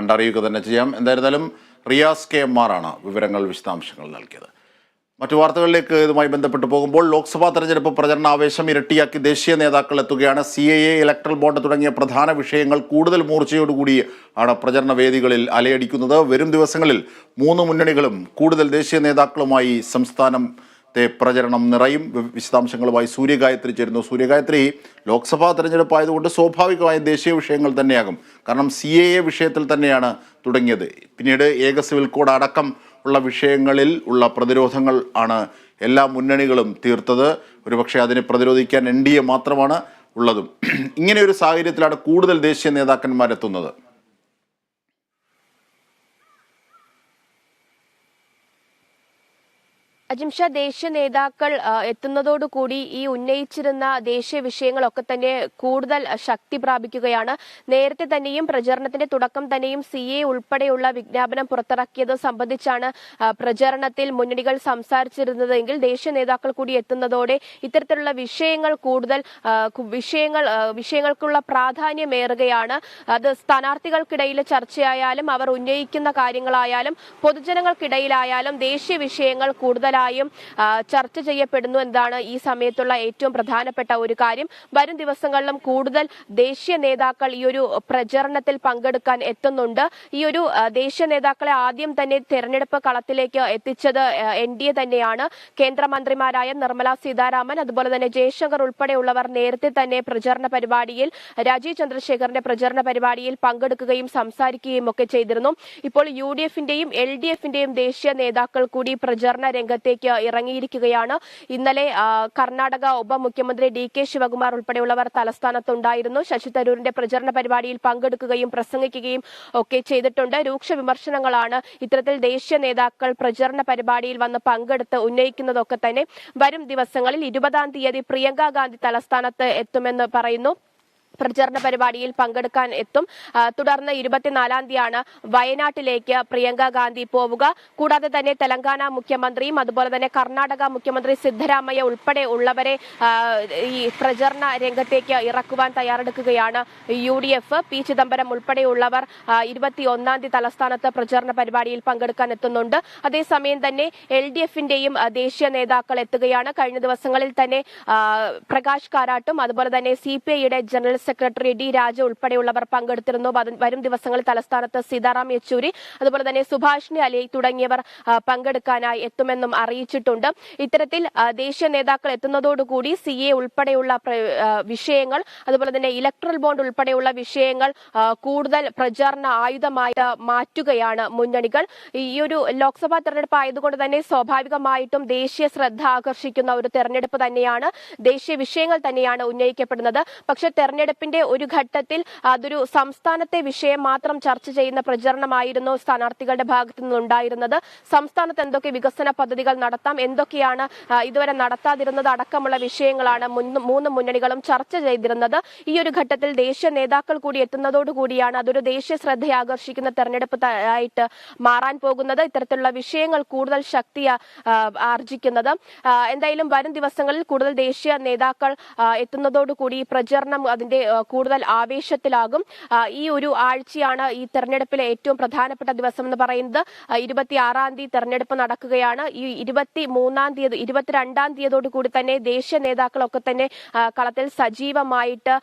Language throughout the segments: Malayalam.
കണ്ടറിയുക തന്നെ ചെയ്യാം. എന്തായിരുന്നാലും റിയാസ് കെ എം ആറാണ് വിവരങ്ങൾ വിശദാംശങ്ങൾ നൽകിയത്. മറ്റു വാർത്തകളിലേക്ക് ഇതുമായി ബന്ധപ്പെട്ട് പോകുമ്പോൾ ലോക്സഭാ തെരഞ്ഞെടുപ്പ് പ്രചരണ ആവേശം ഇരട്ടിയാക്കി ദേശീയ നേതാക്കൾ എത്തുകയാണ്. C A A electoral bond തുടങ്ങിയ പ്രധാന വിഷയങ്ങൾ കൂടുതൽ മൂർച്ചയോടുകൂടി ആണ് പ്രചരണ വേദികളിൽ അലയടിക്കുന്നത്. വരും ദിവസങ്ങളിൽ മൂന്ന് മുന്നണികളും കൂടുതൽ ദേശീയ നേതാക്കളുമായി സംസ്ഥാനത്തെ പ്രചരണം നിറയും. വിശദാംശങ്ങളുമായി സൂര്യഗായത്രി ചേരുന്നു. സൂര്യഗായത്രി ലോക്സഭാ തെരഞ്ഞെടുപ്പ് ആയതുകൊണ്ട് സ്വാഭാവികമായും ദേശീയ വിഷയങ്ങൾ തന്നെയാകും. കാരണം സി എ എ വിഷയത്തിൽ തന്നെയാണ് തുടങ്ങിയത്. പിന്നീട് ഏക സിവിൽ കോഡ് അടക്കം ഉള്ള വിഷയങ്ങളിൽ ഉള്ള പ്രതിരോധങ്ങൾ ആണ് എല്ലാ മുന്നണികളും തീർത്തത്. ഒരുപക്ഷെ അതിനെ പ്രതിരോധിക്കാൻ എൻ ഡി എ മാത്രമാണ് ഉള്ളതും. ഇങ്ങനെ ഒരു സാഹചര്യത്തിലാണ് കൂടുതൽ ദേശീയ നേതാക്കന്മാരെത്തുന്നത്. അജിംഷ ദേശീയ നേതാക്കൾ എത്തുന്നതോടുകൂടി ഈ ഉന്നയിച്ചിരുന്ന ദേശീയ വിഷയങ്ങളൊക്കെ തന്നെ കൂടുതൽ ശക്തി പ്രാപിക്കുകയാണ്. നേരത്തെ തന്നെയും പ്രചരണത്തിന്റെ തുടക്കം തന്നെയും സി എ ഉൾപ്പെടെയുള്ള വിജ്ഞാപനം പുറത്തിറക്കിയത് സംബന്ധിച്ചാണ് പ്രചരണത്തിൽ മുന്നണികൾ സംസാരിച്ചിരുന്നതെങ്കിൽ ദേശീയ നേതാക്കൾ കൂടി എത്തുന്നതോടെ ഇത്തരത്തിലുള്ള വിഷയങ്ങൾ കൂടുതൽ വിഷയങ്ങൾ വിഷയങ്ങൾക്കുള്ള പ്രാധാന്യമേറുകയാണ് അത് സ്ഥാനാർത്ഥികൾക്കിടയിൽ ചർച്ചയായാലും അവർ ഉന്നയിക്കുന്ന കാര്യങ്ങളായാലും പൊതുജനങ്ങൾക്കിടയിലായാലും ദേശീയ വിഷയങ്ങൾ കൂടുതലായും ആ, ചർച്ച ചെയ്യപ്പെടുന്നു എന്നതാണ് ഈ സമയത്തുള്ള ഏറ്റവും പ്രധാനപ്പെട്ട ഒരു കാര്യം. വരും ദിവസങ്ങളിലും കൂടുതൽ ദേശീയ നേതാക്കൾ ഈ ഒരു പ്രചരണത്തിൽ പങ്കെടുക്കാൻ എത്തുന്നുണ്ട്. ഈ ഒരു ദേശീയ നേതാക്കളെ ആദ്യം തന്നെ തെരഞ്ഞെടുപ്പ് കളത്തിലേക്ക് എത്തിച്ചത് എൻ ഡി എ തന്നെയാണ്. കേന്ദ്രമന്ത്രിമാരായ നിർമ്മല സീതാരാമൻ അതുപോലെ തന്നെ ജയശങ്കർ ഉൾപ്പെടെയുള്ളവർ നേരത്തെ തന്നെ പ്രചരണ പരിപാടിയിൽ രാജീവ് ചന്ദ്രശേഖറിന്റെ പ്രചരണ പരിപാടിയിൽ പങ്കെടുക്കുകയും സംസാരിക്കുകയും ഒക്കെ ചെയ്തിരുന്നു. ഇപ്പോൾ യു ഡി എഫിന്റെയും എൽ ഡി എഫിന്റെയും ദേശീയ നേതാക്കൾ കൂടി പ്രചരണ രംഗത്തേക്ക് ഇറങ്ങിയിരിക്കുകയാണ്. ഇന്നലെ കർണാടക ഉപമുഖ്യമന്ത്രി ഡി കെ ശിവകുമാർ ഉൾപ്പെടെയുള്ളവർ തലസ്ഥാനത്തുണ്ടായിരുന്നു. ശശി തരൂരിന്റെ പ്രചരണ പരിപാടിയിൽ പങ്കെടുക്കുകയും പ്രസംഗിക്കുകയും ഒക്കെ ചെയ്തിട്ടുണ്ട്. രൂക്ഷ വിമർശനങ്ങളാണ് ഇത്തരത്തിൽ ദേശീയ നേതാക്കൾ പ്രചരണ പരിപാടിയിൽ വന്ന് പങ്കെടുത്ത് ഉന്നയിക്കുന്നതൊക്കെ തന്നെ. വരും ദിവസങ്ങളിൽ ഇരുപതാം തീയതി പ്രിയങ്ക ഗാന്ധി തലസ്ഥാനത്ത് എത്തുമെന്ന് പറയുന്നു. പ്രചരണ പരിപാടിയിൽ പങ്കെടുക്കാൻ എത്തും. തുടർന്ന് ഇരുപത്തിനാലാം തീയതിയാണ് വയനാട്ടിലേക്ക് പ്രിയങ്ക ഗാന്ധി പോവുക. കൂടാതെ തന്നെ തെലങ്കാന മുഖ്യമന്ത്രിയും അതുപോലെ തന്നെ കർണാടക മുഖ്യമന്ത്രി സിദ്ധരാമയ്യ ഉൾപ്പെടെ ഉള്ളവരെ ഈ പ്രചരണ രംഗത്തേക്ക് ഇറക്കുവാൻ തയ്യാറെടുക്കുകയാണ് U D F. P Chidambaram ഉൾപ്പെടെയുള്ളവർ ഇരുപത്തി ഒന്നാം തീയതി തലസ്ഥാനത്ത് പ്രചരണ പരിപാടിയിൽ പങ്കെടുക്കാൻ എത്തുന്നുണ്ട്. അതേസമയം തന്നെ എൽ ഡി എഫിന്റെയും ദേശീയ നേതാക്കൾ എത്തുകയാണ്. കഴിഞ്ഞ ദിവസങ്ങളിൽ തന്നെ പ്രകാശ് കാരാട്ടും അതുപോലെ തന്നെ സി പി ഐയുടെ ജനറൽ സെക്രട്ടറി ഡി രാജ ഉൾപ്പെടെയുള്ളവർ പങ്കെടുത്തിരുന്നു. വരും- ദിവസങ്ങളിൽ തലസ്ഥാനത്ത് സീതാറാം യെച്ചൂരി അതുപോലെ തന്നെ സുഭാഷിണി അലി തുടങ്ങിയവർ പങ്കെടുക്കാനായി എത്തുമെന്നും അറിയിച്ചിട്ടുണ്ട്. ഇത്തരത്തിൽ ദേശീയ നേതാക്കൾ എത്തുന്നതോടുകൂടി സി എ ഉൾപ്പെടെയുള്ള വിഷയങ്ങൾ അതുപോലെ തന്നെ ഇലക്ട്രൽ ബോണ്ട് ഉൾപ്പെടെയുള്ള വിഷയങ്ങൾ കൂടുതൽ പ്രചാരണ ആയുധമായി മാറ്റുകയാണ് മുന്നണികൾ. ഈ ഒരു ലോക്സഭാ തെരഞ്ഞെടുപ്പ് ആയതുകൊണ്ട് തന്നെ സ്വാഭാവികമായിട്ടും ദേശീയ ശ്രദ്ധ ആകർഷിക്കുന്ന ഒരു തെരഞ്ഞെടുപ്പ് തന്നെയാണ് ദേശീയ വിഷയങ്ങൾ തന്നെയാണ് ഉന്നയിക്കപ്പെടുന്നത്. പക്ഷെ തെരഞ്ഞെടുപ്പിന്റെ ഒരു ഘട്ടത്തിൽ അതൊരു സംസ്ഥാനത്തെ വിഷയം മാത്രം ചർച്ച ചെയ്യുന്ന പ്രചരണമായിരുന്നു സ്ഥാനാർത്ഥികളുടെ ഭാഗത്തു നിന്നുണ്ടായിരുന്നത്. സംസ്ഥാനത്ത് എന്തൊക്കെ വികസന പദ്ധതികൾ നടത്താം എന്തൊക്കെയാണ് ഇതുവരെ നടത്താതിരുന്നത് അടക്കമുള്ള വിഷയങ്ങളാണ് മൂന്ന് മുന്നണികളും ചർച്ച ചെയ്തിരുന്നത്. ഈ ഒരു ഘട്ടത്തിൽ ദേശീയ നേതാക്കൾ കൂടി എത്തുന്നതോടുകൂടിയാണ് അതൊരു ദേശീയ ശ്രദ്ധ ആകർഷിക്കുന്ന തെരഞ്ഞെടുപ്പ് ആയിട്ട് മാറാൻ പോകുന്നത്. ഇത്തരത്തിലുള്ള വിഷയങ്ങൾ കൂടുതൽ ശക്തി ആർജിക്കുന്നത്. എന്തായാലും വരും ദിവസങ്ങളിൽ കൂടുതൽ ദേശീയ നേതാക്കൾ എത്തുന്നതോടുകൂടി പ്രചരണം അതിന്റെ കൂടുതൽ ആവേശത്തിലാകും. ഈ ഒരു ആഴ്ചയാണ് ഈ തെരഞ്ഞെടുപ്പിലെ ഏറ്റവും പ്രധാനപ്പെട്ട ദിവസം എന്ന് പറയുന്നത്. ഇരുപത്തി ആറാം തീയതി തെരഞ്ഞെടുപ്പ് നടക്കുകയാണ്. ഈ ഇരുപത്തി മൂന്നാം തീയതി ഇരുപത്തിരണ്ടാം തീയതിയോട് കൂടി തന്നെ ദേശീയ നേതാക്കളൊക്കെ തന്നെ കളത്തിൽ സജീവമായിട്ട്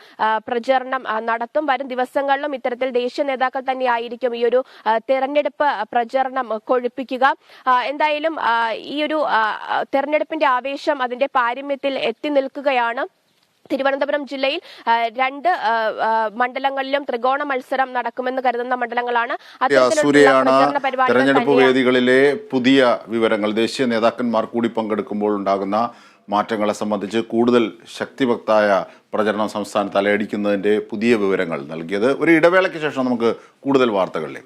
പ്രചരണം നടത്തും. വരും ദിവസങ്ങളിലും ഇത്തരത്തിൽ ദേശീയ നേതാക്കൾ തന്നെയായിരിക്കും ഈ ഒരു തെരഞ്ഞെടുപ്പ് പ്രചരണം കൊഴുപ്പിക്കുക. എന്തായാലും ഈ ഒരു തെരഞ്ഞെടുപ്പിന്റെ ആവേശം അതിന്റെ പാരമ്യത്തിൽ എത്തി നിൽക്കുകയാണ്. തിരുവനന്തപുരം ജില്ലയിൽ രണ്ട് മണ്ഡലങ്ങളിലും ത്രികോണ മത്സരം നടക്കുമെന്ന് കരുതുന്ന മണ്ഡലങ്ങളാണ്. തെരഞ്ഞെടുപ്പ് വേദികളിലെ പുതിയ വിവരങ്ങൾ. ദേശീയ നേതാക്കന്മാർ കൂടി പങ്കെടുക്കുമ്പോൾ ഉണ്ടാകുന്ന മാറ്റങ്ങളെ സംബന്ധിച്ച് കൂടുതൽ ശക്തിഭക്തായ പ്രചരണം സംസ്ഥാനത്ത് അലയടിക്കുന്നതിന്റെ പുതിയ വിവരങ്ങൾ നൽകിയത്. ഒരു ഇടവേളയ്ക്ക് ശേഷം നമുക്ക് കൂടുതൽ വാർത്തകളിലേക്ക്